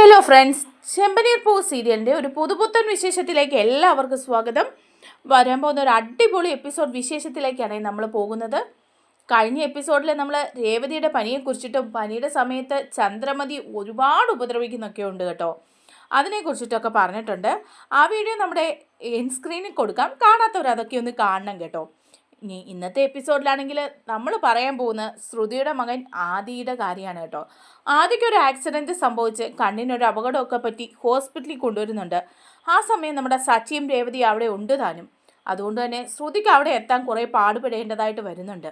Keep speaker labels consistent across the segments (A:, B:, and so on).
A: Hello friends ചെമ്പനീർ പൂ സീരിയലിന്റെ ഒരു പുതുപുത്തൻ വിശേഷത്തിലേക്ക് എല്ലാവർക്കും സ്വാഗതം. വരാൻ പോകുന്ന ഒരു അടിപൊളി എപ്പിസോഡ് വിശേഷത്തിലേക്കാണ് നമ്മൾ പോകുന്നത്. കഴിഞ്ഞ എപ്പിസോഡിൽ നമ്മൾ രേവതിയുടെ പനിയെക്കുറിച്ചിട്ടും പനിയുടെ സമയത്ത് ചന്ദ്രമതി ഒരുപാട് ഉപദ്രവിക്കുന്നൊക്കെ ഉണ്ട് കേട്ടോ. അതിനെക്കുറിച്ചിട്ടൊക്കെ പറഞ്ഞിട്ടുണ്ട്. ആ വീഡിയോ നമ്മുടെ എൻ സ്ക്രീനിൽ കൊടുക്കാം. കാണാത്തവർ അതൊക്കെ ഒന്ന് കാണണം കേട്ടോ. ഇനി ഇന്നത്തെ എപ്പിസോഡിലാണെങ്കിൽ നമ്മൾ പറയാൻ പോകുന്ന ശ്രുതിയുടെ മകൻ ആദിയുടെ കാര്യമാണ് കേട്ടോ. ആദിക്ക് ഒരു ആക്സിഡന്റ് സംഭവിച്ച് കണ്ണിനൊരു അപകടമൊക്കെ പറ്റി ഹോസ്പിറ്റലിൽ കൊണ്ടുവരുന്നുണ്ട്. ആ സമയം നമ്മുടെ സച്ചിയും രേവതി അവിടെ ഉണ്ട് താനും. അതുകൊണ്ട് തന്നെ ശ്രുതിക്ക് അവിടെ എത്താൻ കുറേ പാടുപെടേണ്ടതായിട്ട് വരുന്നുണ്ട്.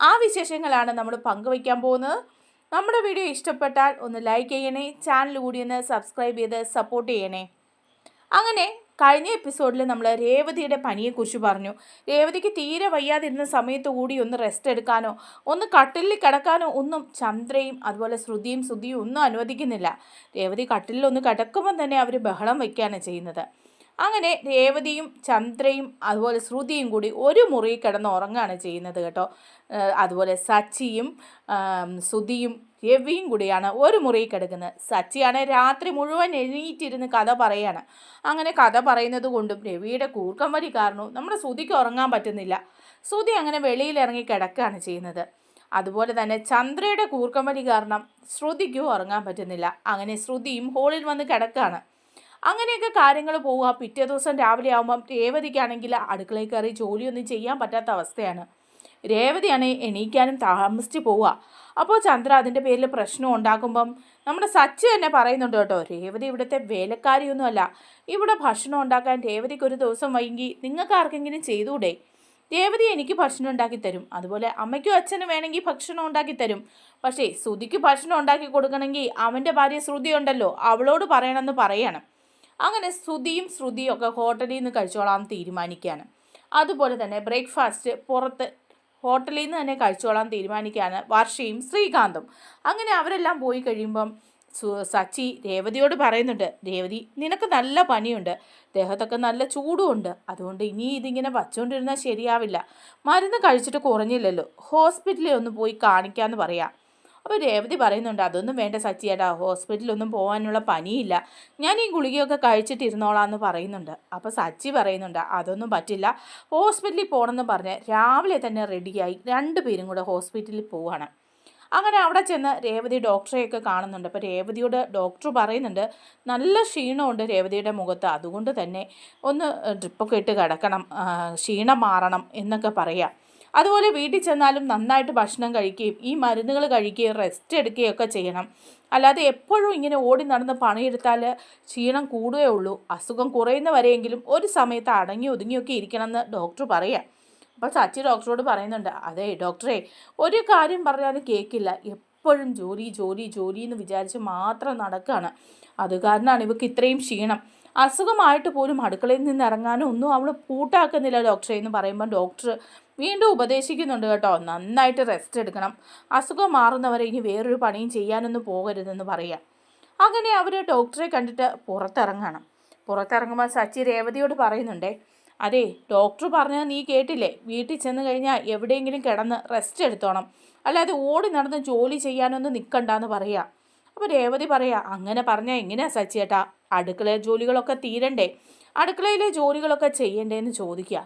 A: ആ വിശേഷങ്ങളാണ് നമ്മൾ പങ്കുവയ്ക്കാൻ പോകുന്നത്. നമ്മുടെ വീഡിയോ ഇഷ്ടപ്പെട്ടാൽ ഒന്ന് ലൈക്ക് ചെയ്യണേ ചാനൽ കൂടി ഒന്ന് സബ്സ്ക്രൈബ് ചെയ്ത് സപ്പോർട്ട് ചെയ്യണേ. അങ്ങനെ കഴിഞ്ഞ എപ്പിസോഡിൽ നമ്മൾ രേവതിയുടെ പനിയെക്കുറിച്ച് പറഞ്ഞു. രേവതിക്ക് തീരെ വയ്യാതിരുന്ന സമയത്ത് കൂടി ഒന്ന് റെസ്റ്റ് എടുക്കാനോ ഒന്ന് കട്ടിലിൽ കിടക്കാനോ ഒന്നും ചന്ദ്രയും അതുപോലെ ശ്രുതിയും ശ്രുതിയും ഒന്നും അനുവദിക്കുന്നില്ല. രേവതി കട്ടിലിൽ ഒന്ന് കിടക്കുമ്പോൾ തന്നെ അവർ ബഹളം വയ്ക്കുകയാണ് ചെയ്യുന്നത്. അങ്ങനെ രേവതിയും ചന്ദ്രയും അതുപോലെ ശ്രുതിയും കൂടി ഒരു മുറി കിടന്ന് ഉറങ്ങുകയാണ് ചെയ്യുന്നത് കേട്ടോ. അതുപോലെ സച്ചിയും സുധിയും രവിയും കൂടിയാണ് ഒരു മുറിയിൽ കിടക്കുന്നത്. സച്ചിയാണ് രാത്രി മുഴുവൻ എഴുന്നേറ്റിരുന്ന് കഥ പറയാണ്. അങ്ങനെ കഥ പറയുന്നത് കൊണ്ടും രവിയുടെ കൂർക്കം വലി കാരണവും നമ്മുടെ സുധിക്ക് ഉറങ്ങാൻ പറ്റുന്നില്ല. സുധി അങ്ങനെ വെളിയിൽ ഇറങ്ങി കിടക്കുകയാണ് ചെയ്യുന്നത്. അതുപോലെ തന്നെ ചന്ദ്രയുടെ കൂർക്കം കാരണം ശ്രുതിക്കും ഉറങ്ങാൻ പറ്റുന്നില്ല. അങ്ങനെ ശ്രുതിയും ഹോളിൽ വന്ന് കിടക്കുകയാണ്. അങ്ങനെയൊക്കെ കാര്യങ്ങൾ പോവുക. പിറ്റേ ദിവസം രാവിലെ ആകുമ്പം രേവതിക്കാണെങ്കിൽ അടുക്കളയിൽ കയറി ജോലിയൊന്നും ചെയ്യാൻ പറ്റാത്ത അവസ്ഥയാണ്. രേവതിയാണ് എണീക്കാനും താമസിച്ച് പോവുക. അപ്പോൾ ചന്ദ്ര അതിന്റെ പേരിൽ പ്രശ്നം ഉണ്ടാക്കുമ്പം നമ്മുടെ സച്ച് തന്നെ പറയുന്നുണ്ട് കേട്ടോ രേവതി ഇവിടുത്തെ വേലക്കാരിയൊന്നുമല്ല. ഇവിടെ ഭക്ഷണം ഉണ്ടാക്കാൻ രേവതിക്ക് ഒരു ദിവസം വൈകി നിങ്ങൾക്ക് ആർക്കെങ്കിലും ചെയ്തുകൂടെ? രേവതി എനിക്ക് ഭക്ഷണം ഉണ്ടാക്കി തരും. അതുപോലെ അമ്മയ്ക്കും അച്ഛനും വേണമെങ്കിൽ ഭക്ഷണം ഉണ്ടാക്കി തരും. പക്ഷേ ശ്രുതിക്ക് ഭക്ഷണം ഉണ്ടാക്കി കൊടുക്കണമെങ്കിൽ അവന്റെ ഭാര്യ ശ്രുതി ഉണ്ടല്ലോ അവളോട് പറയണമെന്ന് പറയണം. അങ്ങനെ ശ്രുതിയും ശ്രുതിയും ഒക്കെ ഹോട്ടലിൽ നിന്ന് കഴിച്ചോളാം തീരുമാനിക്കുകയാണ്. അതുപോലെ തന്നെ ബ്രേക്ക്ഫാസ്റ്റ് പുറത്ത് ഹോട്ടലിൽ നിന്ന് തന്നെ കഴിച്ചോളാൻ തീരുമാനിക്കുകയാണ് വർഷയും ശ്രീകാന്തും. അങ്ങനെ അവരെല്ലാം പോയി കഴിയുമ്പം സച്ചി രേവതിയോട് പറയുന്നുണ്ട് രേവതി നിനക്ക് നല്ല പനിയുണ്ട്. ദേഹത്തൊക്കെ നല്ല ചൂടുമുണ്ട്. അതുകൊണ്ട് ഇനി ഇതിങ്ങനെ വച്ചുകൊണ്ടിരുന്നാൽ ശരിയാവില്ല. മരുന്ന് കഴിച്ചിട്ട് കുറഞ്ഞില്ലല്ലോ. ഹോസ്പിറ്റലിൽ ഒന്ന് പോയി കാണിക്കാമെന്ന് പറയാം. അപ്പോൾ രേവതി പറയുന്നുണ്ട് അതൊന്നും വേണ്ട സച്ചിയേട്ടാ ഹോസ്പിറ്റലൊന്നും പോകാനുള്ള പനിയില്ല. ഞാൻ ഈ ഗുളികയൊക്കെ കഴിച്ചിട്ടിരുന്നോളാം എന്ന് പറയുന്നുണ്ട്. അപ്പോൾ സച്ചി പറയുന്നുണ്ട് അതൊന്നും പറ്റില്ല. ഹോസ്പിറ്റലിൽ പോകണമെന്ന് പറഞ്ഞ് രാവിലെ തന്നെ റെഡിയായി രണ്ട് പേരും കൂടെ ഹോസ്പിറ്റലിൽ പോവാണ്. അങ്ങനെ അവിടെ ചെന്ന് രേവതി ഡോക്ടറെയൊക്കെ കാണുന്നുണ്ട്. അപ്പോൾ രേവതിയോട് ഡോക്ടർ പറയുന്നുണ്ട് നല്ല ക്ഷീണമുണ്ട് രേവതിയുടെ മുഖത്ത്. അതുകൊണ്ട് തന്നെ ഒന്ന് ഡ്രിപ്പൊക്കെ ഇട്ട് കിടക്കണം. ക്ഷീണം മാറണം എന്നൊക്കെ പറയാം. അതുപോലെ വീട്ടിൽ ചെന്നാലും നന്നായിട്ട് ഭക്ഷണം കഴിക്കുകയും ഈ മരുന്നുകൾ കഴിക്കുകയും റെസ്റ്റ് എടുക്കുകയും ഒക്കെ ചെയ്യണം. അല്ലാതെ എപ്പോഴും ഇങ്ങനെ ഓടി നടന്ന് പണിയെടുത്താൽ ക്ഷീണം കൂടുകയേ ഉള്ളൂ. അസുഖം കുറയുന്ന വരെയെങ്കിലും ഒരു സമയത്ത് അടങ്ങി ഒതുങ്ങിയൊക്കെ ഇരിക്കണമെന്ന് ഡോക്ടർ പറയാം. അപ്പോൾ സച്ചി ഡോക്ടറോട് പറയുന്നുണ്ട് അതെ ഡോക്ടറെ ഒരു കാര്യം പറഞ്ഞാലും കേൾക്കില്ല. എപ്പോഴും ജോലി ജോലി ജോലി എന്ന് വിചാരിച്ച് മാത്രം നടക്കുകയാണ്. അത് കാരണമാണ് ഇവക്ക് ഇത്രയും ക്ഷീണം. അസുഖമായിട്ട് പോലും അടുക്കളയിൽ നിന്ന് ഇറങ്ങാനോ ഒന്നും അവൾ കൂട്ടാക്കുന്നില്ല ഡോക്ടറെ എന്ന് പറയുമ്പോൾ ഡോക്ടർ വീണ്ടും ഉപദേശിക്കുന്നുണ്ട് കേട്ടോ. നന്നായിട്ട് റെസ്റ്റ് എടുക്കണം. അസുഖം മാറുന്നവരെ ഇനി വേറൊരു പണിയും ചെയ്യാനൊന്നും പോകരുതെന്ന് പറയാം. അങ്ങനെ അവർ ഡോക്ടറെ കണ്ടിട്ട് പുറത്തിറങ്ങണം. പുറത്തിറങ്ങുമ്പോൾ സച്ചി രേവതിയോട് പറയുന്നുണ്ടേ അതെ ഡോക്ടർ പറഞ്ഞത് നീ കേട്ടില്ലേ? വീട്ടിൽ ചെന്ന് കഴിഞ്ഞാൽ എവിടെയെങ്കിലും കിടന്ന് റെസ്റ്റ് എടുത്തോണം. അല്ലാതെ ഓടി നടന്ന് ജോലി ചെയ്യാനൊന്നും നിൽക്കണ്ടെന്ന് പറയാം. അപ്പോൾ രേവതി പറയാ അങ്ങനെ പറഞ്ഞാൽ എങ്ങനെയാ സച്ചിയേട്ടാ അടുക്കളയിലെ ജോലികളൊക്കെ തീരണ്ടേ? അടുക്കളയിലെ ജോലികളൊക്കെ ചെയ്യണ്ടേന്ന് ചോദിക്കുക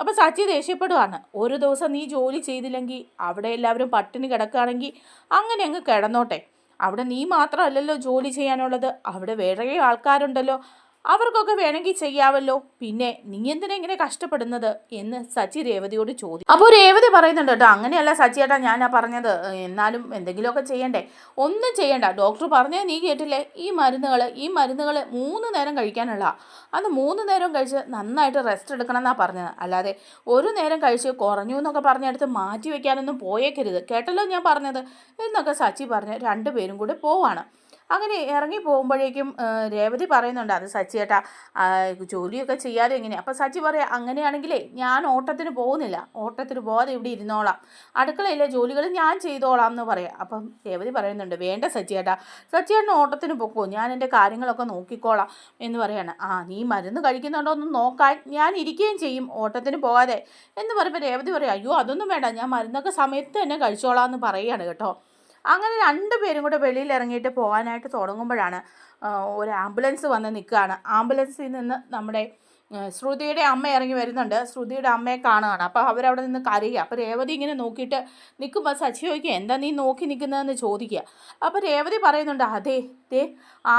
A: അപ്പോൾ സച്ചി ദേഷ്യപ്പെടുവാണ്. ഒരു ദിവസം നീ ജോലി ചെയ്തില്ലെങ്കിൽ അവിടെ എല്ലാവരും പട്ടിണി കിടക്കുകയാണെങ്കിൽ അങ്ങനെ അങ്ങ് കിടന്നോട്ടെ. അവിടെ നീ മാത്രമല്ലല്ലോ ജോലി ചെയ്യാനുള്ളത്. അവിടെ വേറെ ആൾക്കാരുണ്ടല്ലോ. അവർക്കൊക്കെ വേണമെങ്കിൽ ചെയ്യാവല്ലോ. പിന്നെ നീ എന്തിനാ ഇങ്ങനെ കഷ്ടപ്പെടുന്നത്? എന്ന് സച്ചി രേവതിയോട് ചോദിച്ചു അപ്പോൾ രേവതി പറയുന്നുണ്ട് കേട്ടോ അങ്ങനെയല്ല സച്ചിയേട്ടാ ഞാനാ പറഞ്ഞത്. എന്നാലും എന്തെങ്കിലുമൊക്കെ ചെയ്യണ്ടേ? ഒന്നും ചെയ്യണ്ട. ഡോക്ടർ പറഞ്ഞേ നീ കേട്ടില്ലേ? ഈ മരുന്നുകൾ ഈ മരുന്നുകൾ മൂന്ന് നേരം കഴിക്കാനുള്ള. അത് മൂന്ന് നേരം കഴിച്ച് നന്നായിട്ട് റെസ്റ്റ് എടുക്കണം എന്നാണ് പറഞ്ഞത്. അല്ലാതെ ഒരു നേരം കഴിച്ച് കുറഞ്ഞു എന്നൊക്കെ പറഞ്ഞെടുത്ത് മാറ്റി വെക്കാനൊന്നും പോയേക്കരുത്. കേട്ടല്ലോ ഞാൻ പറഞ്ഞത്? എന്നൊക്കെ സച്ചി പറഞ്ഞ് രണ്ടുപേരും കൂടി പോവാണ്. അങ്ങനെ ഇറങ്ങി പോകുമ്പോഴേക്കും രേവതി പറയുന്നുണ്ട് അത് സച്ചി ചേട്ടാ ജോലിയൊക്കെ ചെയ്യാതെ എങ്ങനെയാണ് അപ്പം സച്ചി പറയാം അങ്ങനെയാണെങ്കിലേ ഞാൻ ഓട്ടത്തിന് പോകുന്നില്ല. ഓട്ടത്തിന് പോകാതെ ഇവിടെ ഇരുന്നോളാം. അടുക്കളയിലെ ജോലികൾ ഞാൻ ചെയ്തോളാം എന്ന് പറയാം. അപ്പം രേവതി പറയുന്നുണ്ട് വേണ്ട സച്ചിയേട്ടാ. സച്ചിയേട്ടൻ ഓട്ടത്തിന് പൊക്കോ. ഞാൻ എന്റെ കാര്യങ്ങളൊക്കെ നോക്കിക്കോളാം എന്ന് പറയാണ്. ആ നീ മരുന്ന് കഴിക്കുന്നുണ്ടോ എന്ന് നോക്കാൻ ഞാൻ ഇരിക്കുകയും ചെയ്യും ഓട്ടത്തിന് പോകാതെ എന്ന് പറയുമ്പോൾ രേവതി പറയും അയ്യോ അതൊന്നും വേണ്ട. ഞാൻ മരുന്നൊക്കെ സമയത്ത് തന്നെ കഴിച്ചോളാം എന്ന് പറയുകയാണ് കേട്ടോ. അങ്ങനെ രണ്ടുപേരും കൂടെ വെളിയിൽ ഇറങ്ങിയിട്ട് പോകാനായിട്ട് തുടങ്ങുമ്പോഴാണ് ഒരു ആംബുലൻസ് വന്ന് നിൽക്കുകയാണ്. ആംബുലൻസിൽ നിന്ന് നമ്മുടെ ശ്രുതിയുടെ അമ്മ ഇറങ്ങി വരുന്നുണ്ട്. ശ്രുതിയുടെ അമ്മയെ കാണുകയാണ്. അപ്പോൾ അവരവിടെ നിന്ന് കരയുക. അപ്പോൾ രേവതി ഇങ്ങനെ നോക്കിയിട്ട് നിൽക്കുമ്പോൾ സച്ചി ചോദിക്കുക എന്താ നീ നോക്കി നിൽക്കുന്നതെന്ന് ചോദിക്കുക. അപ്പോൾ രേവതി പറയുന്നുണ്ട് അതെ ദേ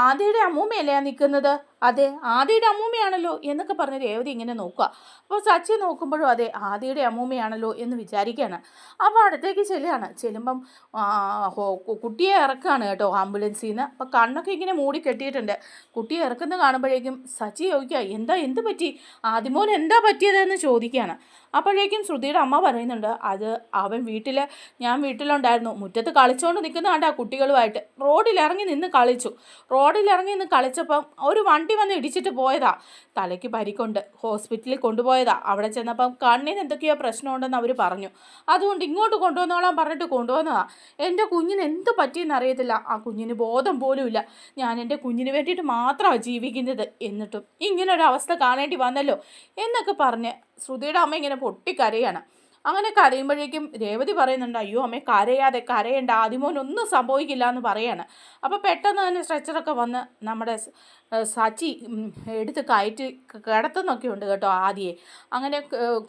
A: ആദിയുടെ അമ്മൂമ്മയല്ലേ ആ നിൽക്കുന്നത് അതെ ആദിയുടെ അമ്മൂമ്മയാണല്ലോ എന്നൊക്കെ പറഞ്ഞ് രേവതി ഇങ്ങനെ നോക്കുക. അപ്പോൾ സച്ചി നോക്കുമ്പോഴും അതെ ആദിയുടെ അമ്മൂമ്മയാണല്ലോ എന്ന് വിചാരിക്കുകയാണ്. അപ്പോൾ അടുത്തേക്ക് ചെല്ലുകയാണ്. ചെല്ലുമ്പം കുട്ടിയെ ഇറക്കുകയാണ് കേട്ടോ ആംബുലൻസിൽ നിന്ന് അപ്പോൾ കണ്ണൊക്കെ ഇങ്ങനെ മൂടി കെട്ടിയിട്ടുണ്ട്. കുട്ടിയെ ഇറക്കുന്നത് കാണുമ്പോഴേക്കും സച്ചി ചോദിക്കുക എന്താ എന്ത് പറ്റി? ആദിമോൻ എന്താ പറ്റിയതെന്ന് ചോദിക്കുകയാണ്. അപ്പോഴേക്കും ശ്രുതിയുടെ അമ്മ പറയുന്നുണ്ട് അത് അവൻ വീട്ടിൽ ഞാൻ വീട്ടിലുണ്ടായിരുന്നു. മുറ്റത്ത് കളിച്ചുകൊണ്ട് നിൽക്കുന്ന ആ കുട്ടികളുമായിട്ട്. റോഡിലിറങ്ങി നിന്ന് കളിച്ചു. റോഡിലിറങ്ങി നിന്ന് കളിച്ചപ്പം ഒരു വണ്ടി വന്ന് ഇടിച്ചിട്ട് പോയതാ. തലയ്ക്ക് പരിക്കൊണ്ട്. ഹോസ്പിറ്റലിൽ കൊണ്ടുപോയതാ. അവിടെ ചെന്നപ്പം കണ്ണിന് എന്തൊക്കെയോ പ്രശ്നമുണ്ടെന്ന് അവർ പറഞ്ഞു. അതുകൊണ്ട് ഇങ്ങോട്ട് കൊണ്ടുവന്നോളാം പറഞ്ഞിട്ട് കൊണ്ടുവന്നതാ. എന്റെ കുഞ്ഞിന് എന്ത് പറ്റിയെന്ന് അറിയത്തില്ല. ആ കുഞ്ഞിന് ബോധം പോലും ഇല്ല. ഞാൻ എന്റെ കുഞ്ഞിന് വേണ്ടിയിട്ട് മാത്രമാണ് ജീവിക്കുന്നത്. എന്നിട്ടും ഇങ്ങനൊരവസ്ഥ കാണേണ്ടി വന്നല്ലോ എന്നൊക്കെ പറഞ്ഞ് ശ്രുതിയുടെ അമ്മ ഇങ്ങനെ പൊട്ടിക്കരയാണ്. അങ്ങനെ കരയുമ്പോഴേക്കും രേവതി പറയുന്നുണ്ട് അയ്യോ അമ്മ കരയാതെ കരയേണ്ട ആദ്യമോനൊന്നും സംഭവിക്കില്ല എന്ന് പറയാണ്. അപ്പോൾ പെട്ടെന്ന് തന്നെ സ്ട്രെച്ചറൊക്കെ വന്ന് നമ്മുടെ സച്ചി എടുത്ത് കയറ്റി കിടത്തുന്നൊക്കെ ഉണ്ട് കേട്ടോ ആദ്യേ. അങ്ങനെ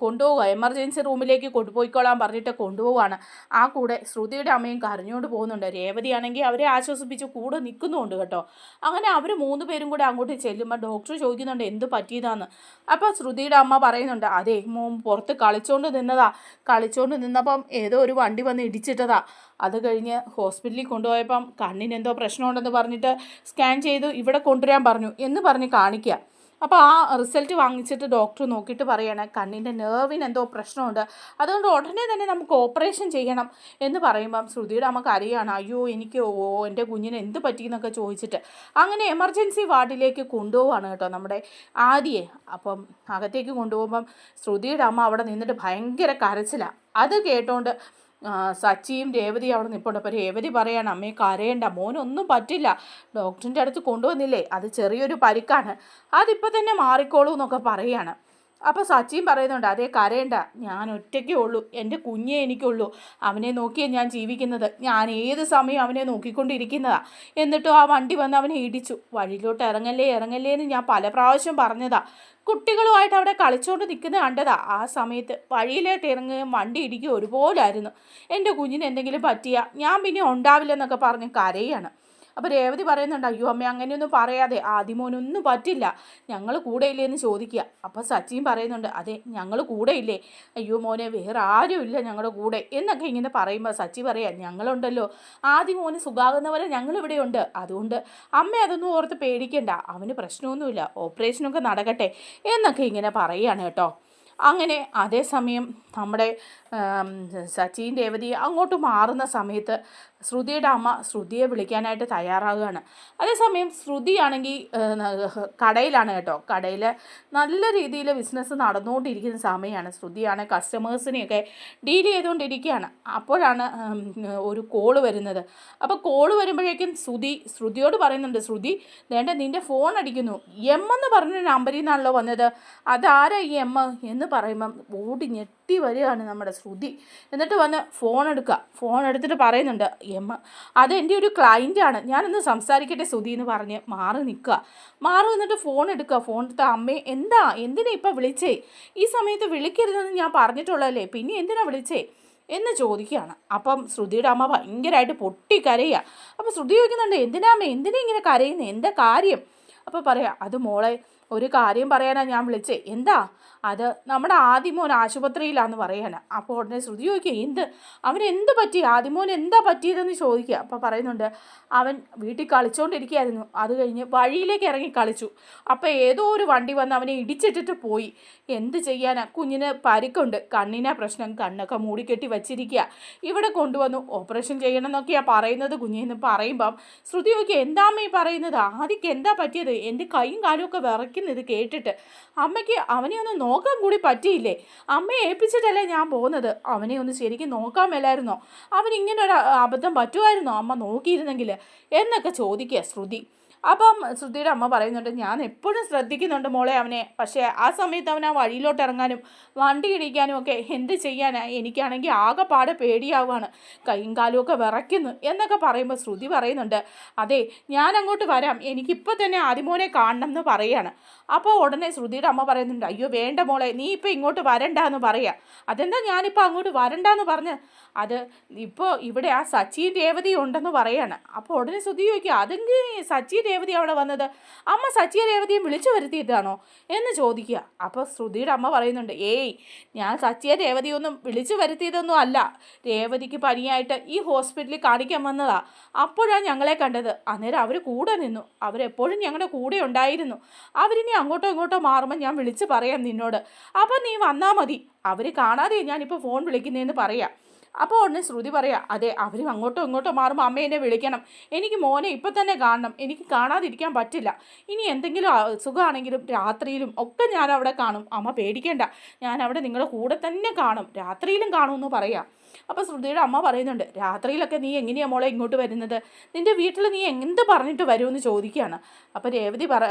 A: കൊണ്ടുപോവുക. എമർജൻസി റൂമിലേക്ക് കൊണ്ടുപോയിക്കോളാൻ പറഞ്ഞിട്ട് കൊണ്ടുപോവാണ് ആ കൂടെ ശ്രുതിയുടെ അമ്മയും കരഞ്ഞുകൊണ്ട് പോകുന്നുണ്ട്. രേവതിയാണെങ്കിൽ അവരെ ആശ്വസിപ്പിച്ച് കൂടെ നിൽക്കുന്നുണ്ട് കേട്ടോ. അങ്ങനെ അവർ മൂന്ന് പേരും കൂടെ അങ്ങോട്ട് ചെല്ലുമ്പോൾ ഡോക്ടർ ചോദിക്കുന്നുണ്ട് എന്ത് പറ്റിയതാന്ന്? അപ്പോൾ ശ്രുതിയുടെ അമ്മ പറയുന്നുണ്ട് അതെ പുറത്ത് കളിച്ചോണ്ട് നിന്നതാ. കളിച്ചോണ്ട് നിന്നപ്പം ഏതോ ഒരു വണ്ടി വന്ന് ഇടിച്ചിട്ടതാ. അത് കഴിഞ്ഞ് ഹോസ്പിറ്റലിൽ കൊണ്ടുപോയപ്പം കണ്ണിന് എന്തോ പ്രശ്നമുണ്ടെന്ന് പറഞ്ഞിട്ട് സ്കാൻ ചെയ്തു ഇവിടെ കൊണ്ടുവരാൻ പറഞ്ഞു എന്ന് പറഞ്ഞ് കാണിക്കുക. അപ്പോൾ ആ റിസൾട്ട് വാങ്ങിച്ചിട്ട് ഡോക്ടർ നോക്കിയിട്ട് പറയുകയാണ് കണ്ണിന്റെ നെർവിന് എന്തോ പ്രശ്നമുണ്ട് അതുകൊണ്ട് ഉടനെ തന്നെ നമുക്ക് ഓപ്പറേഷൻ ചെയ്യണം എന്ന് പറയുമ്പം ശ്രുതിയുടെ അമ്മ കരയാണ് അയ്യോ എനിക്ക് ഓ എന്റെ കുഞ്ഞിന് എന്ത് പറ്റിയെന്നൊക്കെ ചോദിച്ചിട്ട്. അങ്ങനെ എമർജൻസി വാർഡിലേക്ക് കൊണ്ടുപോവാണ് കേട്ടോ നമ്മുടെ ആദിയെ. അപ്പം അകത്തേക്ക് കൊണ്ടുപോകുമ്പം ശ്രുതിയുടെ അമ്മ അവിടെ നിന്നിട്ട് ഭയങ്കര കരച്ചിലാണ് അത് കേട്ടോണ്ട് സച്ചിയും രേവതി അവിടെ നിൽപ്പുണ്ട് അപ്പോൾ രേവതി പറയാണ് അമ്മയെ കരയണ്ട മോനൊന്നും പറ്റില്ല. ഡോക്ടറിന്റെ അടുത്ത് കൊണ്ടുവന്നില്ലേ? അത് ചെറിയൊരു പരിക്കാണ്. അതിപ്പോൾ തന്നെ മാറിക്കോളൂ എന്നൊക്കെ പറയാണ്. അപ്പോൾ സച്ചിൻ പറയുന്നുണ്ട് അതേ കരയേണ്ട. ഞാൻ ഒറ്റയ്ക്കേ ഉള്ളൂ. എന്റെ കുഞ്ഞേ എനിക്കുള്ളൂ. അവനെ നോക്കിയേ ഞാൻ ജീവിക്കുന്നത്. ഞാൻ ഏത് സമയം അവനെ നോക്കിക്കൊണ്ടിരിക്കുന്നതാ. എന്നിട്ടും ആ വണ്ടി വന്ന് അവനെ ഇടിച്ചു. വഴിയിലോട്ട് ഇറങ്ങല്ലേ ഇറങ്ങല്ലേ എന്ന് ഞാൻ പല പ്രാവശ്യം പറഞ്ഞതാ. കുട്ടികളുമായിട്ട് അവിടെ കളിച്ചുകൊണ്ട് നിൽക്കുന്ന കണ്ടതാ. ആ സമയത്ത് വഴിയിലേട്ട് ഇറങ്ങുകയും വണ്ടി ഇടിക്കുകയും ഒരുപോലായിരുന്നു. എന്റെ കുഞ്ഞിന് എന്തെങ്കിലും പറ്റിയാൽ ഞാൻ പിന്നെ ഉണ്ടാവില്ലെന്നൊക്കെ പറഞ്ഞ് കരയാണ്. അപ്പോൾ രേവതി പറയുന്നുണ്ട് അയ്യോ അമ്മ അങ്ങനെയൊന്നും പറയാതെ. ആദിമോനൊന്നും പറ്റില്ല. ഞങ്ങൾ കൂടെ ഇല്ലേ എന്ന് ചോദിക്കുക. അപ്പോൾ സച്ചിൻ പറയുന്നുണ്ട് അതെ ഞങ്ങൾ കൂടെ ഇല്ലേ അയ്യോ മോനെ വേറെ ആരും ഇല്ല ഞങ്ങളുടെ കൂടെ. എന്നൊക്കെ ഇങ്ങനെ പറയുമ്പോൾ സച്ചി പറയാം ഞങ്ങളുണ്ടല്ലോ. ആദ്യം മോന് സുഖാകുന്നവരെ ഞങ്ങളിവിടെ ഉണ്ട് അതുകൊണ്ട് അമ്മ അതൊന്നും ഓർത്ത് പേടിക്കണ്ട. അവന് പ്രശ്നമൊന്നുമില്ല. ഓപ്പറേഷനൊക്കെ നടക്കട്ടെ. എന്നൊക്കെ ഇങ്ങനെ പറയുകയാണ് കേട്ടോ. അങ്ങനെ അതേസമയം നമ്മുടെ സച്ചിൻ രേവതി അങ്ങോട്ട് മാറുന്ന സമയത്ത് ശ്രുതിയുടെ അമ്മ ശ്രുതിയെ വിളിക്കാനായിട്ട് തയ്യാറാകുകയാണ് അതേസമയം ശ്രുതിയാണെങ്കിൽ കടയിലാണ് കേട്ടോ. കടയിൽ നല്ല രീതിയിൽ ബിസിനസ് നടന്നുകൊണ്ടിരിക്കുന്ന സമയമാണ് ശ്രുതിയാണ് കസ്റ്റമേഴ്സിനെയൊക്കെ ഡീൽ ചെയ്തുകൊണ്ടിരിക്കുകയാണ്. അപ്പോഴാണ് ഒരു കോൾ വരുന്നത്. അപ്പോൾ കോൾ വരുമ്പോഴേക്കും ശ്രുതി ശ്രുതിയോട് പറയുന്നുണ്ട് ശ്രുതി വേണ്ട നിന്റെ ഫോൺ അടിക്കുന്നു. എം എന്ന് പറഞ്ഞ നമ്പറിൽ നിന്നാണല്ലോ വന്നത്. അതാരാ ഈ എം എന്ന് പറയുമ്പം ഓടി ഞെട്ടി വരികയാണ് നമ്മുടെ ശ്രുതി. എന്നിട്ട് വന്ന് ഫോൺ എടുക്കുക. ഫോൺ എടുത്തിട്ട് പറയുന്നുണ്ട് എം അത് എന്റെ ഒരു ക്ലയന്റാണ് ഞാനൊന്ന് സംസാരിക്കട്ടെ സുധി എന്ന് പറഞ്ഞ് മാറി നിൽക്കുക. മാറി നിന്നിട്ട് ഫോൺ എടുക്കുക. ഫോൺ എടുത്ത അമ്മേ എന്താ? എന്തിനാ ഇപ്പം വിളിച്ചേ? ഈ സമയത്ത് വിളിക്കരുതെന്ന് ഞാൻ പറഞ്ഞിട്ടുള്ളതല്ലേ? പിന്നെ എന്തിനാ വിളിച്ചേ? എന്ന് ചോദിക്കുകയാണ്. അപ്പം ശ്രുതിയുടെ അമ്മ ഭയങ്കരമായിട്ട് പൊട്ടി കരയുക അപ്പം ശ്രുതി ചോദിക്കുന്നുണ്ട് എന്തിനാ അമ്മ? എന്തിനാ ഇങ്ങനെ കരയുന്നത് എന്താ കാര്യം? അപ്പം പറയാം അത് മോളെ ഒരു കാര്യം പറയാനാണ് ഞാൻ വിളിച്ചേ. എന്താ? അത് നമ്മുടെ ആദിമോൻ ആശുപത്രിയിലാന്ന് പറയാണ്. അപ്പോൾ ഉടനെ ശ്രുതി ചോദിക്കുക എന്ത്? അവനെന്ത് പറ്റി? ആദിമോൻ എന്താ പറ്റിയതെന്ന് ചോദിക്കുക. അപ്പോൾ പറയുന്നുണ്ട് അവൻ വീട്ടിൽ കളിച്ചുകൊണ്ടിരിക്കുകയായിരുന്നു അത് കഴിഞ്ഞ് വഴിയിലേക്ക് ഇറങ്ങി കളിച്ചു. അപ്പോൾ ഏതോ ഒരു വണ്ടി വന്ന് അവനെ ഇടിച്ചിട്ടിട്ട് പോയി. എന്ത് ചെയ്യാനാ? കുഞ്ഞിന് പരിക്കുണ്ട്. കണ്ണിനാ പ്രശ്നം. കണ്ണൊക്കെ മൂടിക്കെട്ടി വച്ചിരിക്കുക. ഇവിടെ കൊണ്ടുവന്നു. ഓപ്പറേഷൻ ചെയ്യണം എന്നൊക്കെയാണ് പറയുന്നത് കുഞ്ഞിന്ന് പറയുമ്പം ശ്രുതി നോക്കി എന്താമ്മ ഈ പറയുന്നത്? ആദിക്ക് എന്താ പറ്റിയത്? എന്റെ കൈയും കാലും ഒക്കെ വിറയ്ക്കുന്നത് കേട്ടിട്ട്. അമ്മയ്ക്ക് അവനെ ഒന്ന് നോക്കാൻ കൂടി പറ്റിയില്ലേ? അമ്മയെ ഏൽപ്പിച്ചിട്ടല്ലേ ഞാൻ പോകുന്നത്? അവനെ ഒന്ന് ശരിക്കും നോക്കാൻ മേലായിരുന്നോ? അവൻ ഇങ്ങനെ ഒരു അബദ്ധം പറ്റുമായിരുന്നോ? അമ്മ നോക്കിയിരുന്നെങ്കിൽ എന്നൊക്കെ ചോദിക്കുക ശ്രുതി. അപ്പം ശ്രുതിയുടെ അമ്മ പറയുന്നുണ്ട് ഞാൻ എപ്പോഴും ശ്രദ്ധിക്കുന്നുണ്ട് മോളെ അവനെ. പക്ഷേ ആ സമയത്ത് അവൻ ആ വഴിയിലോട്ട് ഇറങ്ങാനും വണ്ടി ഇടിക്കാനും ഒക്കെ എന്ത് ചെയ്യാനാ? എനിക്കാണെങ്കിൽ ആകെപ്പാടെ പേടിയാവുകയാണ് കൈയും കാലും ഒക്കെ വിറയ്ക്കുന്നു. എന്നൊക്കെ പറയുമ്പോൾ ശ്രുതി പറയുന്നുണ്ട് അതെ ഞാൻ അങ്ങോട്ട് വരാം. എനിക്കിപ്പോൾ തന്നെ ആദിമോനെ കാണണം എന്ന് പറയാണ്. അപ്പോൾ ഉടനെ ശ്രുതിയുടെ അമ്മ പറയുന്നുണ്ട് അയ്യോ വേണ്ട മോളെ നീ ഇപ്പോൾ ഇങ്ങോട്ട് വരണ്ട എന്ന് പറയാ. അതെന്താ ഞാനിപ്പോൾ അങ്ങോട്ട് വരണ്ട എന്ന് പറഞ്ഞ്? അത് ഇപ്പോൾ ഇവിടെ ആ സച്ചി രേവതി ഉണ്ടെന്ന് പറയാണ്. അപ്പോൾ ഉടനെ ശ്രുതി ചോദിക്കുക അതെങ്കിൽ സച്ചി രേവതി അവിടെ വന്നത്? അമ്മ സച്ചി രേവതിയെ വിളിച്ചു വരുത്തിയിട്ടാണോ എന്ന് ചോദിക്കുക. അപ്പോൾ ശ്രുതിയുടെ അമ്മ പറയുന്നുണ്ട് ഏയ് ഞാൻ സച്ചിയെ രേവതിയൊന്നും വിളിച്ചു വരുത്തിയതൊന്നും അല്ല. രേവതിക്ക് പനിയായിട്ട് ഈ ഹോസ്പിറ്റലിൽ കാണിക്കാൻ വന്നതാ. അപ്പോഴാണ് ഞങ്ങളെ കണ്ടത്. അന്നേരം അവർ കൂടെ നിന്നു. അവരെപ്പോഴും ഞങ്ങളുടെ കൂടെ ഉണ്ടായിരുന്നു. അവരിനി അങ്ങോട്ടോ ഇങ്ങോട്ടോ മാറുമ്പോൾ ഞാൻ വിളിച്ച് പറയാം നിന്നോട്. അപ്പോൾ നീ വന്നാൽ മതി. അവർ കാണാതെ ഞാനിപ്പോൾ ഫോൺ വിളിക്കുന്നതെന്ന് പറയാം. അപ്പോൾ ഉടനെ ശ്രുതി പറയാം അതെ അവരും അങ്ങോട്ടോ ഇങ്ങോട്ടോ മാറുമ്പോൾ അമ്മ എന്നെ വിളിക്കണം. എനിക്ക് മോനെ ഇപ്പം തന്നെ കാണണം. എനിക്ക് കാണാതിരിക്കാൻ പറ്റില്ല. ഇനി എന്തെങ്കിലും സുഖമാണെങ്കിലും രാത്രിയിലും ഒക്കെ ഞാൻ അവിടെ കാണും. അമ്മ പേടിക്കേണ്ട. ഞാൻ അവിടെ നിങ്ങളുടെ കൂടെ തന്നെ കാണും. രാത്രിയിലും കാണുമെന്ന് പറയാം. അപ്പോൾ ശ്രുതിയുടെ അമ്മ പറയുന്നുണ്ട് രാത്രിയിലൊക്കെ നീ എങ്ങനെയാണ് മോളെ ഇങ്ങോട്ട് വരുന്നത്? നിന്റെ വീട്ടിൽ നീ എന്ത് പറഞ്ഞിട്ട് വരുമെന്ന് ചോദിക്കുകയാണ്. അപ്പോൾ രേവതി പറ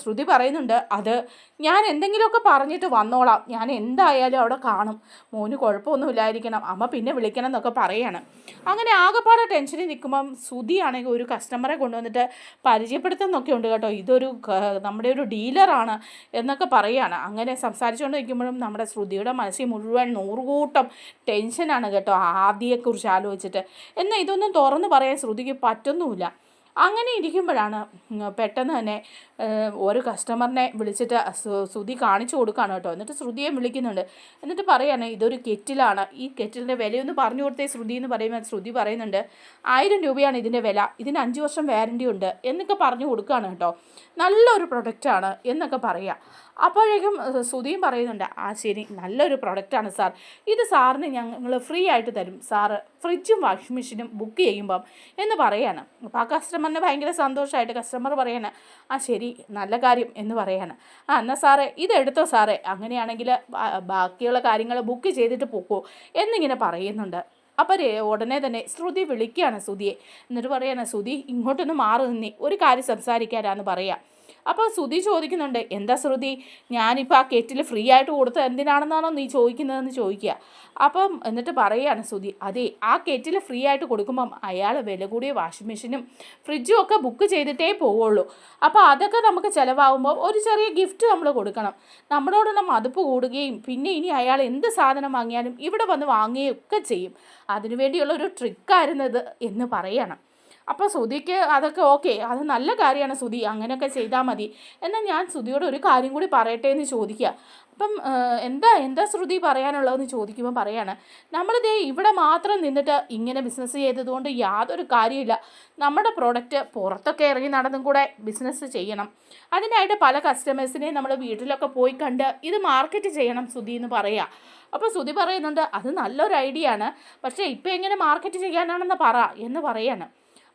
A: ശ്രുതി പറയുന്നുണ്ട് അത് ഞാൻ എന്തെങ്കിലുമൊക്കെ പറഞ്ഞിട്ട് വന്നോളാം. ഞാൻ എന്തായാലും അവിടെ കാണും. മോന് കുഴപ്പമൊന്നുമില്ലായിരിക്കണം. അമ്മ പിന്നെ വിളിക്കണം എന്നൊക്കെ പറയാണ്. അങ്ങനെ ആകെപ്പാടെ ടെൻഷനിൽ നിൽക്കുമ്പം ശ്രുതിയാണെങ്കിൽ ഒരു കസ്റ്റമറെ കൊണ്ടുവന്നിട്ട് പരിചയപ്പെടുത്തുന്നൊക്കെ ഉണ്ട് കേട്ടോ. ഇതൊരു നമ്മുടെ ഒരു ഡീലറാണ് എന്നൊക്കെ പറയുകയാണ് അങ്ങനെ സംസാരിച്ചുകൊണ്ട് നിൽക്കുമ്പോഴും നമ്മുടെ ശ്രുതിയുടെ മനസ്സിൽ മുഴുവൻ നൂറുകൂട്ടം ടെൻഷനാണ് കേട്ടോ ആദ്യയെക്കുറിച്ച് ആലോചിച്ചിട്ട്. എന്നാൽ ഇതൊന്നും തുറന്ന് പറയാൻ ശ്രുതിക്ക് പറ്റുന്നുമില്ല. അങ്ങനെ ഇരിക്കുമ്പോഴാണ് പെട്ടെന്ന് തന്നെ ഒരു കസ്റ്റമറിനെ വിളിച്ചിട്ട് ശ്രുതി കാണിച്ചു കൊടുക്കുകയാണ് കേട്ടോ. എന്നിട്ട് ശ്രുതിയെ വിളിക്കുന്നുണ്ട്. എന്നിട്ട് പറയാണ് ഇതൊരു കെറ്റിലാണ്. ഈ കെറ്റിലിന്റെ വിലയൊന്ന് പറഞ്ഞു കൊടുത്തേ ശ്രുതി എന്ന് പറയുമ്പോൾ ശ്രുതി പറയുന്നുണ്ട് ആയിരം രൂപയാണ് ഇതിന്റെ വില. ഇതിന് അഞ്ച് വർഷം വാരണ്ടി ഉണ്ട് എന്നൊക്കെ പറഞ്ഞു കൊടുക്കുകയാണ് കേട്ടോ. നല്ലൊരു പ്രൊഡക്റ്റാണ് എന്നൊക്കെ പറയുക അപ്പോഴേക്കും സുധിയും പറയുന്നുണ്ട് ആ ശരി നല്ലൊരു പ്രൊഡക്റ്റാണ് സാർ ഇത് സാറിന് ഞങ്ങൾ ഫ്രീ ആയിട്ട് തരും. സാറ് ഫ്രിഡ്ജും വാഷിംഗ് മെഷീനും ബുക്ക് ചെയ്യുമ്പം എന്ന് പറയാണ്. അപ്പോൾ ആ കസ്റ്റമറിന് ഭയങ്കര സന്തോഷമായിട്ട് കസ്റ്റമർ പറയാണ് ആ ശരി നല്ല കാര്യം എന്ന് പറയാണ്. ആ എന്നാൽ സാറേ ഇതെടുത്തോ സാറേ അങ്ങനെയാണെങ്കിൽ ബാക്കിയുള്ള കാര്യങ്ങൾ ബുക്ക് ചെയ്തിട്ട് പോക്കോ എന്നിങ്ങനെ പറയുന്നുണ്ട്. അപ്പം ഉടനെ തന്നെ ശ്രുതി വിളിക്കുകയാണ് സുധിയെ. എന്നിട്ട് പറയാണ് സുധി ഇങ്ങോട്ടൊന്ന് മാറി നിന്നി. ഒരു കാര്യം സംസാരിക്കാനാന്ന് പറയാം. അപ്പോൾ ശ്രുതി ചോദിക്കുന്നുണ്ട് എന്താ ശ്രുതി? ഞാനിപ്പോൾ ആ കെറ്റിൽ ഫ്രീ ആയിട്ട് കൊടുത്തത് എന്തിനാണെന്നാണോ നീ ചോദിക്കുന്നതെന്ന് ചോദിക്കുക. അപ്പം എന്നിട്ട് പറയുകയാണ് ശ്രുതി അതെ ആ കെറ്റിൽ ഫ്രീ ആയിട്ട് കൊടുക്കുമ്പം അയാൾ വില കൂടിയ വാഷിംഗ് മെഷീനും ഫ്രിഡ്ജും ഒക്കെ ബുക്ക് ചെയ്തിട്ടേ പോവുള്ളൂ. അപ്പോൾ അതൊക്കെ നമുക്ക് ചിലവാകുമ്പോൾ ഒരു ചെറിയ ഗിഫ്റ്റ് നമ്മൾ കൊടുക്കണം. നമ്മളോടുള്ള മതിപ്പ് കൂടുകയും പിന്നെ ഇനി അയാൾ എന്ത് സാധനം വാങ്ങിയാലും ഇവിടെ വന്ന് വാങ്ങുകയും ഒക്കെ ചെയ്യും. അതിനുവേണ്ടിയുള്ള ഒരു ട്രിക്കായിരുന്നത് എന്ന് പറയണം. അപ്പോൾ സുധിക്ക് അതൊക്കെ ഓക്കെ അത് നല്ല കാര്യമാണ് സുധി അങ്ങനെയൊക്കെ ചെയ്താൽ മതി. എന്നാൽ ഞാൻ സുധിയോട് ഒരു കാര്യം കൂടി പറയട്ടെ എന്ന് ചോദിക്കുക. അപ്പം എന്താ എന്താ ശ്രുതി പറയാനുള്ളതെന്ന് ചോദിക്കുമ്പോൾ പറയാണ് നമ്മളിതേ ഇവിടെ മാത്രം നിന്നിട്ട് ഇങ്ങനെ ബിസിനസ് ചെയ്തതുകൊണ്ട് യാതൊരു കാര്യമില്ല നമ്മുടെ പ്രോഡക്റ്റ് പുറത്തൊക്കെ ഇറങ്ങി നടന്നും കൂടെ ബിസിനസ് ചെയ്യണം. അതിനായിട്ട് പല കസ്റ്റമേഴ്സിനെ നമ്മൾ വീട്ടിലൊക്കെ പോയി കണ്ട് ഇത് മാർക്കറ്റ് ചെയ്യണം സുധി എന്ന് പറയുക അപ്പോൾ സുധി പറയുന്നുണ്ട് അത് നല്ലൊരു ഐഡിയ ആണ്. പക്ഷേ ഇപ്പോൾ എങ്ങനെ മാർക്കറ്റ് ചെയ്യാനാണെന്ന് പറ എന്ന് പറയാണ്.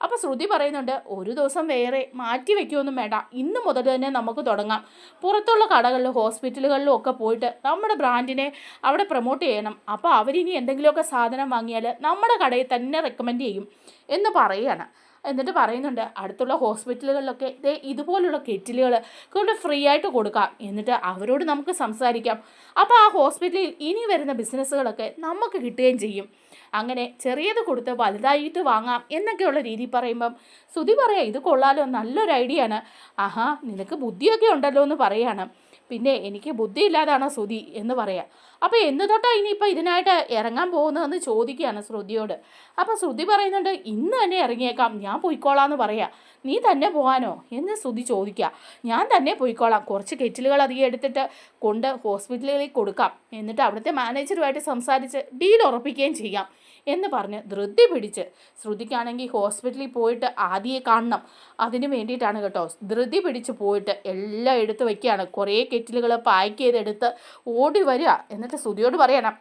A: അപ്പോൾ ശ്രുതി പറയുന്നുണ്ട് ഒരു ദിവസം വേറെ മാറ്റി വെക്കുകയൊന്നും വേണ്ട. ഇന്ന് മുതൽ തന്നെ നമുക്ക് തുടങ്ങാം. പുറത്തുള്ള കടകളിലും ഹോസ്പിറ്റലുകളിലും ഒക്കെ പോയിട്ട് നമ്മുടെ ബ്രാൻഡിനെ അവിടെ പ്രൊമോട്ട് ചെയ്യണം. അപ്പോൾ അവരിനി എന്തെങ്കിലുമൊക്കെ സാധനം വാങ്ങിയാൽ നമ്മുടെ കടയിൽ തന്നെ റെക്കമെൻഡ് ചെയ്യും. എന്ന് പറയുകയാണ്. എന്നിട്ട് പറയുന്നുണ്ട് അടുത്തുള്ള ഹോസ്പിറ്റലുകളിലൊക്കെ ഇതേ ഇതുപോലുള്ള കെറ്റിലുകൾ കൊണ്ട് ഫ്രീ ആയിട്ട് കൊടുക്കാം. എന്നിട്ട് അവരോട് നമുക്ക് സംസാരിക്കാം. അപ്പോൾ ആ ഹോസ്പിറ്റലിൽ ഇനി വരുന്ന ബിസിനസ്സുകളൊക്കെ നമുക്ക് കിട്ടുകയും ചെയ്യും. അങ്ങനെ ചെറിയത് കൊടുത്ത് വലുതായിട്ട് വാങ്ങാം എന്നൊക്കെയുള്ള രീതി പറയുമ്പം ശ്രുതി പറയാം ഇത് കൊള്ളാലോ നല്ലൊരു ഐഡിയ ആണ് ആഹാ നിനക്ക് ബുദ്ധിയൊക്കെ ഉണ്ടല്ലോ എന്ന് പറയാണ്. പിന്നെ എനിക്ക് ബുദ്ധിയില്ലാതാണ് ശ്രുതി എന്ന് പറയാം. അപ്പോൾ എന്ന് തൊട്ടാ ഇനിയിപ്പോൾ ഇതിനായിട്ട് ഇറങ്ങാൻ പോകുന്നതെന്ന് ചോദിക്കുകയാണ് ശ്രുതിയോട്. അപ്പോൾ ശ്രുതി പറയുന്നുണ്ട് ഇന്ന് തന്നെ ഇറങ്ങിയേക്കാം ഞാൻ പോയിക്കോളാം എന്ന് പറയാം. നീ തന്നെ പോകാനോ എന്ന് ശ്രുതി ചോദിക്കുക ഞാൻ തന്നെ പോയിക്കോളാം കുറച്ച് കെറ്റിലുകൾ അധികം എടുത്തിട്ട് കൊണ്ട് ഹോസ്പിറ്റലുകളിൽ കൊടുക്കാം. എന്നിട്ട് അവിടുത്തെ മാനേജറുമായിട്ട് സംസാരിച്ച് ഡീൽ ഉറപ്പിക്കുകയും ചെയ്യാം. എന്ന് പറഞ്ഞ് ധൃതി പിടിച്ച് ശ്രുതിക്കാണെങ്കിൽ ഹോസ്പിറ്റലിൽ പോയിട്ട് ആദ്യയെ കാണണം. അതിന് വേണ്ടിയിട്ടാണ് കേട്ടോ. ധൃതി പിടിച്ച് പോയിട്ട് എല്ലാം എടുത്ത് വയ്ക്കുകയാണ് കുറേ കെറ്റിലുകൾ പാക്ക് ചെയ്തെടുത്ത് ഓടി വരിക. എന്നിട്ട് ശ്രുതിയോട് പറയണം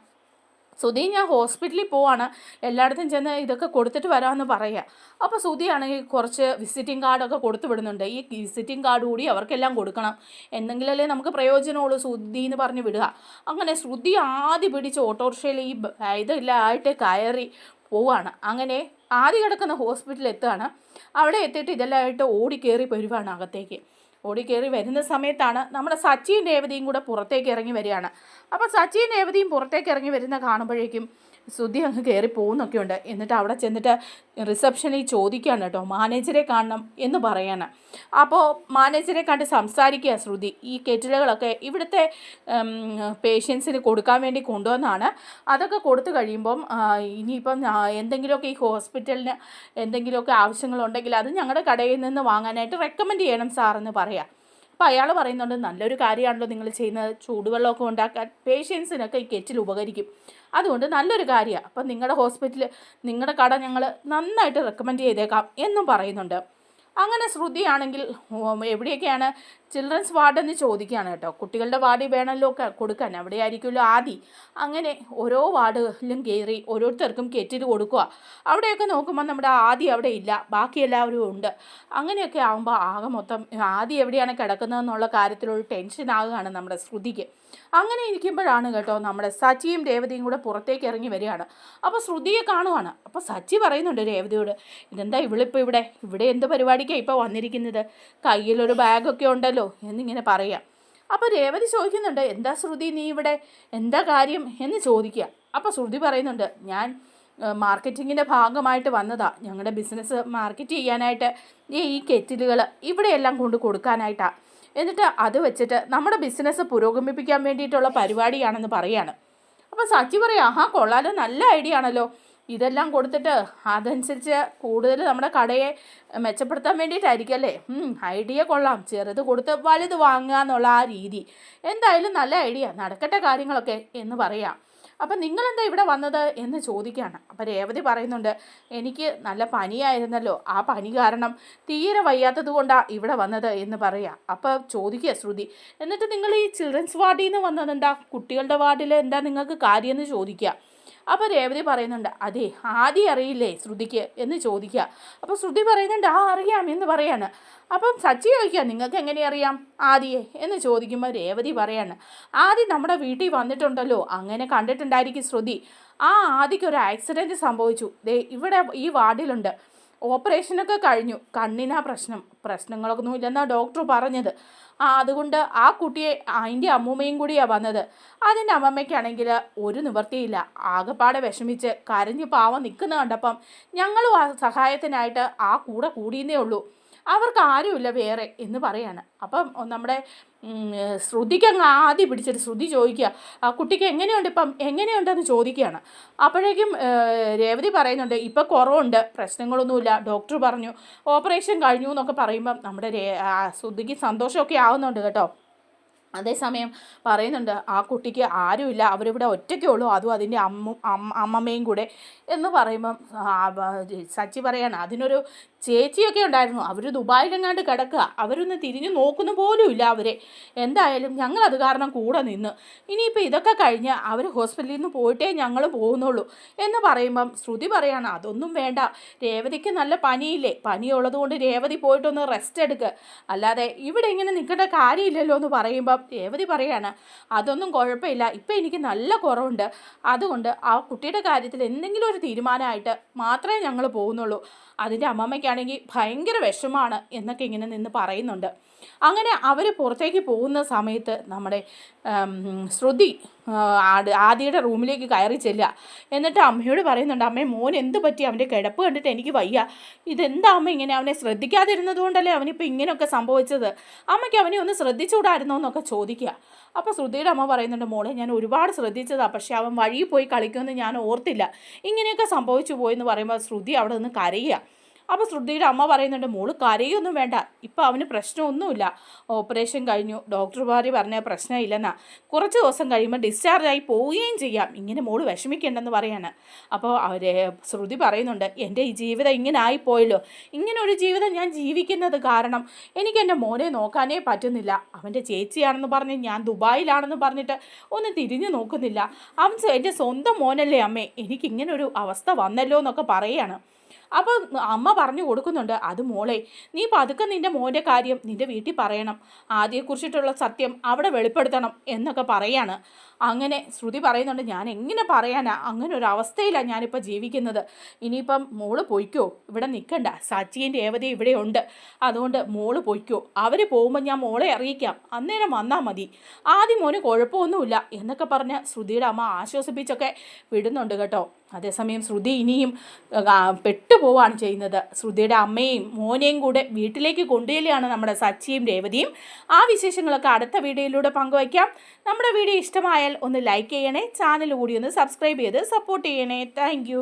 A: സുധി ഞാൻ ഹോസ്പിറ്റലിൽ പോവാണ്. എല്ലായിടത്തും ചെന്ന് ഇതൊക്കെ കൊടുത്തിട്ട് വരാമെന്ന് പറയുക അപ്പോൾ സുധിയാണെങ്കിൽ കുറച്ച് വിസിറ്റിംഗ് കാർഡൊക്കെ കൊടുത്തു വിടുന്നുണ്ട്. ഈ വിസിറ്റിംഗ് കാർഡ് കൂടി അവർക്കെല്ലാം കൊടുക്കണം. എന്തെങ്കിലല്ലേ നമുക്ക് പ്രയോജനമുള്ളൂ സുധി എന്ന് പറഞ്ഞ് വിടുക. അങ്ങനെ ശ്രുതി ആദ്യം പിടിച്ച് ഓട്ടോറിക്ഷയിൽ ഈ ഇതില്ലായിട്ട് കയറി പോവാണ്. അങ്ങനെ ആദ്യം കിടക്കുന്ന ഹോസ്പിറ്റലിൽ എത്തുകയാണ്. അവിടെ എത്തിയിട്ട് ഇതെല്ലാമായിട്ട് ഓടി കയറി വരുവാണ് അകത്തേക്ക്. ഓടി കയറി വരുന്ന സമയത്താണ് നമ്മുടെ സച്ചിൻ രേവതിയും കൂടെ പുറത്തേക്ക് ഇറങ്ങി വരികയാണ്. അപ്പോൾ സച്ചിൻ രേവതിയും പുറത്തേക്ക് ഇറങ്ങി വരുന്ന കാണുമ്പോഴേക്കും ശ്രുതി അങ്ങ് കയറി പോകുന്നൊക്കെ ഉണ്ട് എന്നിട്ട് അവിടെ ചെന്നിട്ട് റിസപ്ഷനിൽ ചോദിക്കുകയാണ് കേട്ടോ മാനേജറെ കാണണം എന്ന് പറയാണ്. അപ്പോൾ മാനേജറെ കണ്ട് സംസാരിക്കുക ശ്രുതി. ഈ കെറ്റിലുകളൊക്കെ ഇവിടുത്തെ പേഷ്യൻസിന് കൊടുക്കാൻ വേണ്ടി കൊണ്ടുവന്നാണ്. അതൊക്കെ കൊടുത്തു കഴിയുമ്പം ഇനിയിപ്പം എന്തെങ്കിലുമൊക്കെ ഈ ഹോസ്പിറ്റലിന് എന്തെങ്കിലുമൊക്കെ ആവശ്യങ്ങളുണ്ടെങ്കിൽ അത് ഞങ്ങളുടെ കടയിൽ നിന്ന് വാങ്ങാനായിട്ട് റെക്കമെൻഡ് ചെയ്യണം സാറെന്ന് പറയാം. അപ്പോൾ അയാൾ പറയുന്നുണ്ട് നല്ലൊരു കാര്യമാണല്ലോ നിങ്ങൾ ചെയ്യുന്നത്. ചൂടുവെള്ളമൊക്കെ ഉണ്ടാക്കാൻ പേഷ്യൻസിനൊക്കെ ഈ കെറ്റിൽ ഉപകരിക്കും. അതുകൊണ്ട് നല്ലൊരു കാര്യമാണ് അപ്പം നിങ്ങളുടെ ഹോസ്പിറ്റൽ നിങ്ങളുടെ കട ഞങ്ങൾ നന്നായിട്ട് റെക്കമെൻഡ് ചെയ്തേക്കാം എന്നും പറയുന്നുണ്ട്. അങ്ങനെ ശ്രുതിയാണെങ്കിൽ എവിടെയൊക്കെയാണ് ചിൽഡ്രൻസ് വാർഡ് എന്ന് ചോദിക്കുകയാണ് കേട്ടോ. കുട്ടികളുടെ വാർഡിൽ വേണമല്ലോ കൊടുക്കാൻ. അവിടെ ആയിരിക്കുമല്ലോ ആദി. അങ്ങനെ ഓരോ വാർഡിലും കയറി ഓരോരുത്തർക്കും കെറ്റിൽ കൊടുക്കുക. അവിടെയൊക്കെ നോക്കുമ്പോൾ നമ്മുടെ ആദി അവിടെ ഇല്ല. ബാക്കി എല്ലാവരും ഉണ്ട്. അങ്ങനെയൊക്കെ ആകുമ്പോൾ ആകെ മൊത്തം ആദി എവിടെയാണ് കിടക്കുന്നതെന്നുള്ള കാര്യത്തിലൊരു ടെൻഷൻ ആകുകയാണ് നമ്മുടെ ശ്രുതിക്ക്. അങ്ങനെ ഇരിക്കുമ്പോഴാണ് കേട്ടോ നമ്മുടെ സച്ചിയും രേവതിയും കൂടെ പുറത്തേക്ക് ഇറങ്ങി വരികയാണ്. അപ്പോൾ ശ്രുതിയെ കാണുവാണ്. അപ്പോൾ സച്ചി പറയുന്നുണ്ട് രേവതിയോട് ഇതെന്താ ഇവളിപ്പോൾ ഇവിടെ? ഇവിടെ എന്ത് പരിപാടിക്കാണ് ഇപ്പോൾ വന്നിരിക്കുന്നത്? കയ്യിലൊരു ബാഗൊക്കെ ഉണ്ടല്ലോ. എന്നിങ്ങനെ പറയാം. അപ്പോൾ രേവതി ചോദിക്കുന്നുണ്ട് എന്താ ശ്രുതി നീ ഇവിടെ? എന്താ കാര്യം? എന്ന് ചോദിക്കുക. അപ്പോൾ ശ്രുതി പറയുന്നുണ്ട് ഞാൻ മാർക്കറ്റിങ്ങിന്റെ ഭാഗമായിട്ട് വന്നതാ. ഞങ്ങളുടെ ബിസിനസ് മാർക്കറ്റ് ചെയ്യാനായിട്ട് ഈ കെറ്റിലുകൾ ഇവിടെയെല്ലാം കൊണ്ട് കൊടുക്കാനായിട്ടാണ് എന്നിട്ട് അത് വെച്ചിട്ട് നമ്മുടെ ബിസിനസ് പുരോഗമിപ്പിക്കാൻ വേണ്ടിയിട്ടുള്ള പരിപാടിയാണെന്ന് പറയാണ്. അപ്പോൾ സച്ചി പറയാം ആഹാ കൊള്ളാലോ നല്ല ഐഡിയ ആണല്ലോ. ഇതെല്ലാം കൊടുത്തിട്ട് അതനുസരിച്ച് കൂടുതൽ നമ്മുടെ കടയെ മെച്ചപ്പെടുത്താൻ വേണ്ടിയിട്ടായിരിക്കും അല്ലേ? ഐഡിയ കൊള്ളാം. ചെറുത് കൊടുത്ത് വലുത് വാങ്ങുക എന്നുള്ള ആ രീതി. എന്തായാലും നല്ല ഐഡിയ നടക്കട്ടെ കാര്യങ്ങളൊക്കെ എന്ന് പറയാം. അപ്പം നിങ്ങളെന്താ ഇവിടെ വന്നത് എന്ന് ചോദിക്കുകയാണ്. അപ്പം രേവതി പറയുന്നുണ്ട് എനിക്ക് നല്ല പനിയായിരുന്നല്ലോ. ആ പനി കാരണം തീരെ വയ്യാത്തത് കൊണ്ടാണ് ഇവിടെ വന്നത് എന്ന് പറയാം. അപ്പോൾ ചോദിക്കുക ശ്രുതി എന്നിട്ട് നിങ്ങൾ ഈ ചിൽഡ്രൻസ് വാർഡിൽ നിന്ന് വന്നത് എന്താ? കുട്ടികളുടെ വാർഡിൽ എന്താ നിങ്ങൾക്ക് കാര്യമെന്ന് ചോദിക്കുക. അപ്പോൾ രേവതി പറയുന്നുണ്ട് അതെ ആദ്യം അറിയില്ലേ ശ്രുതിക്ക്? എന്ന് ചോദിക്കുക. അപ്പോൾ ശ്രുതി പറയുന്നുണ്ട് ആ അറിയാം എന്ന് പറയാണ്. അപ്പം സച്ചി ചോദിക്കുക നിങ്ങൾക്ക് എങ്ങനെ അറിയാം ആദിയെ? എന്ന് ചോദിക്കുമ്പോൾ രേവതി പറയാണ് ആദി നമ്മുടെ വീട്ടിൽ വന്നിട്ടുണ്ടല്ലോ അങ്ങനെ കണ്ടിട്ടുണ്ടായിരിക്കും ശ്രുതി. ആ ആദിക്ക് ഒരു ആക്സിഡന്റ് സംഭവിച്ചു. ദേ ഇവിടെ ഈ വാർഡിലുണ്ട്. ഓപ്പറേഷനൊക്കെ കഴിഞ്ഞു. കണ്ണിനാ പ്രശ്നം. പ്രശ്നങ്ങളൊന്നും ഇല്ലെന്നാണ് ഡോക്ടർ പറഞ്ഞത്. ആ അതുകൊണ്ട് ആ കുട്ടിയെ അതിന്റെ അമ്മൂമ്മയും കൂടിയാണ് വന്നത്. അതിന്റെ അമ്മമ്മയ്ക്കാണെങ്കിൽ ഒരു നിവൃത്തിയില്ല. ആകെപ്പാടെ വിഷമിച്ച് കരഞ്ഞ് പാവം നിൽക്കുന്ന കണ്ടപ്പം ഞങ്ങളും ആ സഹായത്തിനായിട്ട് ആ കൂടെ കൂടിയെന്നേ ഉള്ളൂ. അവർക്ക് ആരുമില്ല വേറെ എന്ന് പറയാണ്. അപ്പം നമ്മുടെ ഉം, ശ്രുതിക്ക് അങ്ങ് ആദ്യം പിടിച്ചിട്ട് ശ്രുതി ചോദിക്കുക ആ കുട്ടിക്ക് എങ്ങനെയുണ്ട് ഇപ്പം? എങ്ങനെയുണ്ടെന്ന് ചോദിക്കുകയാണ്. അപ്പോഴേക്കും രേവതി പറയുന്നുണ്ട് ഇപ്പം കുറവുണ്ട് പ്രശ്നങ്ങളൊന്നുമില്ല. ഡോക്ടർ പറഞ്ഞു ഓപ്പറേഷൻ കഴിഞ്ഞു എന്നൊക്കെ പറയുമ്പം നമ്മുടെ രേ ശ്രുതിക്ക് സന്തോഷമൊക്കെ ആവുന്നുണ്ട് കേട്ടോ. അതേസമയം പറയുന്നുണ്ട് ആ കുട്ടിക്ക് ആരുമില്ല അവരിവിടെ ഒറ്റയ്ക്കേ ഉള്ളൂ അതും അതിന്റെ അമ്മ അമ്മ- അമ്മമ്മയും കൂടെ. എന്ന് പറയുമ്പം സച്ചി പറയാണ് അതിനൊരു ചേച്ചിയൊക്കെ ഉണ്ടായിരുന്നു അവർ ദുബായിലെങ്ങാണ്ട് കിടക്കുക അവരൊന്ന് തിരിഞ്ഞു നോക്കുന്ന പോലും ഇല്ല അവരെ. എന്തായാലും ഞങ്ങൾ അത് കാരണം കൂടെ നിന്ന്. ഇനിയിപ്പോൾ ഇതൊക്കെ കഴിഞ്ഞ് അവർ ഹോസ്പിറ്റലിൽ നിന്ന് പോയിട്ടേ ഞങ്ങൾ പോകുന്നുള്ളൂ. എന്ന് പറയുമ്പം ശ്രുതി പറയാണ് അതൊന്നും വേണ്ട രേവതിക്ക് നല്ല പനിയില്ലേ? പനിയുള്ളതുകൊണ്ട് രേവതി പോയിട്ടൊന്ന് റെസ്റ്റ് എടുക്കുക അല്ലാതെ ഇവിടെ ഇങ്ങനെ നിൽക്കേണ്ട കാര്യമില്ലല്ലോ എന്ന് പറയുമ്പം രേവതി പറയാണ് അതൊന്നും കുഴപ്പമില്ല. ഇപ്പം എനിക്ക് നല്ല കുറവുണ്ട്. അതുകൊണ്ട് ആ കുട്ടിയുടെ കാര്യത്തിൽ എന്തെങ്കിലും ഒരു തീരുമാനമായിട്ട് മാത്രമേ ഞങ്ങൾ പോകുന്നുള്ളൂ. അതിന്റെ അമ്മമ്മയ്ക്കാണെങ്കിൽ ഭയങ്കര വിഷമാണ് എന്നൊക്കെ ഇങ്ങനെ നിന്ന് പറയുന്നുണ്ട്. അങ്ങനെ അവർ പുറത്തേക്ക് പോകുന്ന സമയത്ത് നമ്മുടെ ശ്രുതി ആട്- ആദിയുടെ റൂമിലേക്ക് കയറി ചെല്ലുക. എന്നിട്ട് അമ്മയോട് പറയുന്നുണ്ട് അമ്മേ മോൻ എന്ത് പറ്റി? അവന്റെ കിടപ്പ് കണ്ടിട്ട് എനിക്ക് വയ്യ. ഇതെന്താ അമ്മ ഇങ്ങനെ? അവനെ ശ്രദ്ധിക്കാതിരുന്നത് കൊണ്ടല്ലേ അവനിപ്പോൾ ഇങ്ങനെയൊക്കെ സംഭവിച്ചത്? അമ്മയ്ക്ക് അവനെ ഒന്ന് ശ്രദ്ധിച്ചുകൂടായിരുന്നോ എന്നൊക്കെ ചോദിക്കുക. അപ്പോൾ ശ്രുതിയുടെ അമ്മ പറയുന്നുണ്ട് മോളെ ഞാൻ ഒരുപാട് ശ്രദ്ധിച്ചതാണ് പക്ഷേ അവൻ വഴിയിൽ പോയി കളിക്കുമെന്ന് ഞാൻ ഓർത്തില്ല. ഇങ്ങനെയൊക്കെ സംഭവിച്ചു പോയെന്ന് പറയുമ്പോൾ ശ്രുതി അവിടെ നിന്ന് കരയുക. അപ്പോൾ ശ്രുതിയുടെ അമ്മ പറയുന്നുണ്ട് മോൾ കരയൊന്നും വേണ്ട. ഇപ്പൊ അവന് പ്രശ്നമൊന്നുമില്ല. ഓപ്പറേഷൻ കഴിഞ്ഞു. ഡോക്ടർമാർ പറഞ്ഞ പ്രശ്നമില്ലെന്നാ. കുറച്ച് ദിവസം കഴിയുമ്പോൾ ഡിസ്ചാർജ് ആയി പോവുകയും ചെയ്യാം. ഇങ്ങനെ മോൾ വിഷമിക്കേണ്ടെന്ന് പറയാണ്. അപ്പോൾ അവരെ ശ്രുതി പറയുന്നുണ്ട് എന്റെ ഈ ജീവിതം ഇങ്ങനെ ആയിപ്പോയല്ലോ. ഇങ്ങനെ ഒരു ജീവിതം ഞാൻ ജീവിക്കുന്നത് കാരണം എനിക്ക് എന്റെ മോനെ നോക്കാനേ പറ്റുന്നില്ല. അവന്റെ ചേച്ചിയാണെന്ന് പറഞ്ഞ് ഞാൻ ദുബായിലാണെന്ന് പറഞ്ഞിട്ട് ഒന്ന് തിരിഞ്ഞു നോക്കുന്നില്ല. അവൻ എന്റെ സ്വന്തം മോനല്ലേ അമ്മേ. എനിക്കിങ്ങനൊരു അവസ്ഥ വന്നല്ലോ എന്നൊക്കെ പറയാണ്. അപ്പോൾ അമ്മ പറഞ്ഞു കൊടുക്കുന്നുണ്ട് അത് മോളെ നീ പതുക്കെ നിന്റെ മോന്റെ കാര്യം നിന്റെ വീട്ടിൽ പറയണം. ആദ്യയെക്കുറിച്ചിട്ടുള്ള സത്യം അവിടെ വെളിപ്പെടുത്തണം എന്നൊക്കെ പറയാണ്. അങ്ങനെ ശ്രുതി പറയുന്നുണ്ട് ഞാൻ എങ്ങനെ പറയാനാ? അങ്ങനെ ഒരു അവസ്ഥയിലാണ് ഞാനിപ്പോൾ ജീവിക്കുന്നത്. ഇനിയിപ്പം മോൾ പോയിക്കോ? ഇവിടെ നിൽക്കണ്ട സച്ചിന്റെ രേവതി ഇവിടെ ഉണ്ട്. അതുകൊണ്ട് മോൾ പോയിക്കോ. അവർ പോകുമ്പോൾ ഞാൻ മോളെ അറിയിക്കാം. അന്നേരം വന്നാൽ മതി. ആദ്യം മോന് കുഴപ്പമൊന്നുമില്ല എന്നൊക്കെ പറഞ്ഞ് ശ്രുതിയുടെ അമ്മ ആശ്വസിപ്പിച്ചൊക്കെ വിടുന്നുണ്ട് കേട്ടോ. അതേസമയം ശ്രുതി ഇനിയും പെട്ടുപോവാണ് ചെയ്യുന്നത്. ശ്രുതിയുടെ അമ്മയും മോനെയും കൂടെ വീട്ടിലേക്ക് കൊണ്ടുചെല്ലുകയാണ് നമ്മുടെ സച്ചിയും രേവതിയും. ആ വിശേഷങ്ങളൊക്കെ അടുത്ത വീഡിയോയിലൂടെ പങ്കുവയ്ക്കാം. നമ്മുടെ വീഡിയോ ഇഷ്ടമായാൽ ഒന്ന് ലൈക്ക് ചെയ്യണേ ചാനൽ കൂടി ഒന്ന് സബ്സ്ക്രൈബ് ചെയ്ത് സപ്പോർട്ട് ചെയ്യണേ. താങ്ക്